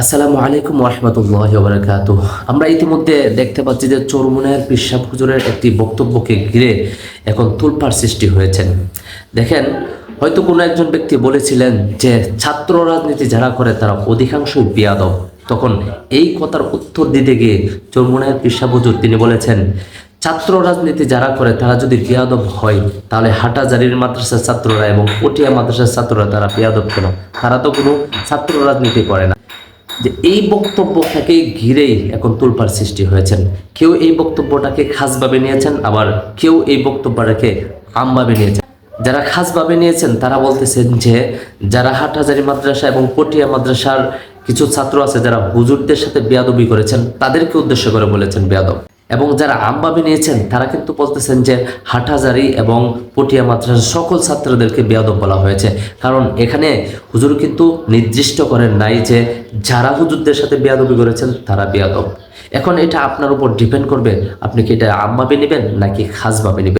আসসালামু আলাইকুম রহমতুল্লাহ বারকাত আমরা ইতিমধ্যে দেখতে পাচ্ছি যে চরমুনায়ের পিসাব হুজুরের একটি বক্তব্যকে ঘিরে এখন তুলপার সৃষ্টি হয়েছেন দেখেন, হয়তো কোনো একজন ব্যক্তি বলেছিলেন যে ছাত্র রাজনীতি যারা করে তারা অধিকাংশই বিয়াদব। তখন এই কথার উত্তর দিতে গিয়ে চরমুনায়ের পিসাব হুজুর তিনি বলেছেন, ছাত্র রাজনীতি যারা করে তারা যদি বিয়াদব হয়, তাহলে হাটাজারির মাদ্রাসার ছাত্ররা এবং পটিয়া মাদ্রাসার ছাত্ররা তারা বিয়াদব কেন? তারা তো কোনো ছাত্র রাজনীতি করে না। যে এই বক্তব্যটাকে ঘিরেই এখন তুলপার সৃষ্টি হয়েছেন। কেউ এই বক্তব্যটাকে খাসভাবে নিয়েছেন, আবার কেউ এই বক্তব্যটাকে আমভাবে নিয়েছেন। যারা খাসভাবে নিয়েছেন, তারা বলতেছেন যে যারা হাটহাজারি মাদ্রাসা এবং পটিয়া মাদ্রাসার কিছু ছাত্র আছে, যারা হুজুরদের সাথে বেয়াদবি করেছেন, তাদেরকে উদ্দেশ্য করে বলেছেন বেয়াদব। এবং যারা আমবাবি নিয়েছেন তারা কিন্তু বলতেছেন যে হাটহাজারি এবং পটিয়া মাদ্রাসার সকল ছাত্রদেরকে বেয়াদব বলা হয়েছে। কারণ এখানে হুজুর কিন্তু নির্দিষ্ট করেন নাই যে যারা হুজুরদের সাথে বেয়াদবি করেছেন, তারা বেয়াদব। এখন এটা আপনার উপর ডিপেন্ড করবে, আপনি কি এটা আমবাবি নেবেন নাকি খাসবাবি নেবেন